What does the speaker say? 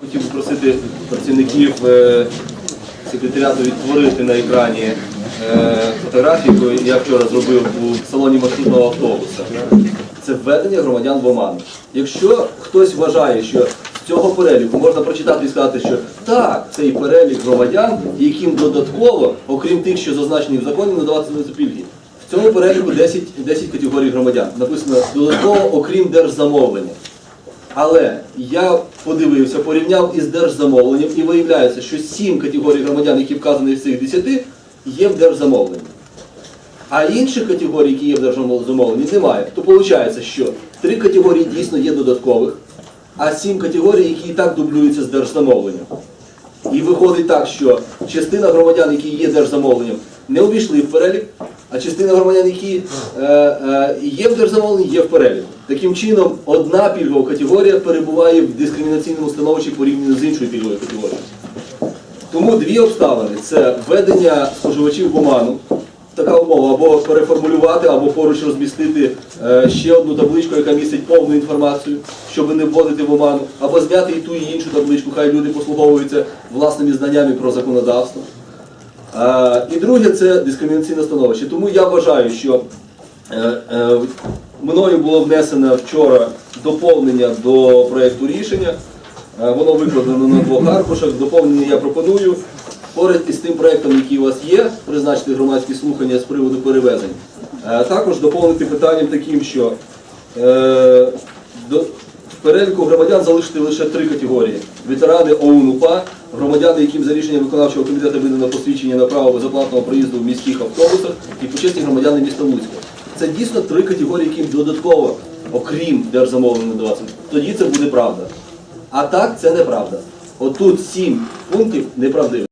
Хотів просити працівників е, секретаріату відтворити на екрані е, фотографію, я вчора зробив у салоні маршрутного автобуса. Це введення громадян в оману. Якщо хтось вважає, що з цього переліку можна прочитати і сказати, що так, цей перелік громадян, яким додатково, окрім тих, що зазначені в законі, надаватимуться пільги. В цьому переліку 10, 10 категорій громадян. Написано додатково, окрім держзамовлення. Але я подивився, порівняв із держзамовленням і виявляється, що сім категорій громадян, які вказані з цих 10, є в держзамовленні. А інших категорій, які є в держзамовленні, немає. То виходить, що три категорії дійсно є додаткових, а сім категорій, які і так дублюються з держзамовленням. І виходить так, що частина громадян, які є держзамовленням, не увійшли в перелік, а частина громадян, які е, е, є в держзамовленні, є в переліку. Таким чином, одна пільгова категорія перебуває в дискримінаційному становищі порівняно з іншою пільговою категорією. Тому дві обставини це введення споживачів в оману, така умова, або переформулювати, або поруч розмістити е, ще одну табличку, яка містить повну інформацію, щоб не вводити в оману, або зняти і ту і іншу табличку, хай люди послуговуються власними знаннями про законодавство. Е, І друге це дискримінаційне становище. Тому я вважаю, що е, е, мною було внесено вчора доповнення до проєкту рішення. Воно викладено на двох аркушах. Доповнення я пропоную поряд із тим проєктом, який у вас є, призначити громадські слухання з приводу перевезень. Також доповнити питанням таким, що переліку громадян залишити лише три категорії: ветерани ОУН УПА, громадяни, яким за рішенням виконавчого комітету видано посвідчення на право безоплатного проїзду в міських автобусах, і почесні громадяни міста Луцька. Це дійсно три категорії, яким додатково, окрім держзамовлення надаватися. Тоді це буде правда. А так це неправда. Отут сім пунктів неправдивих.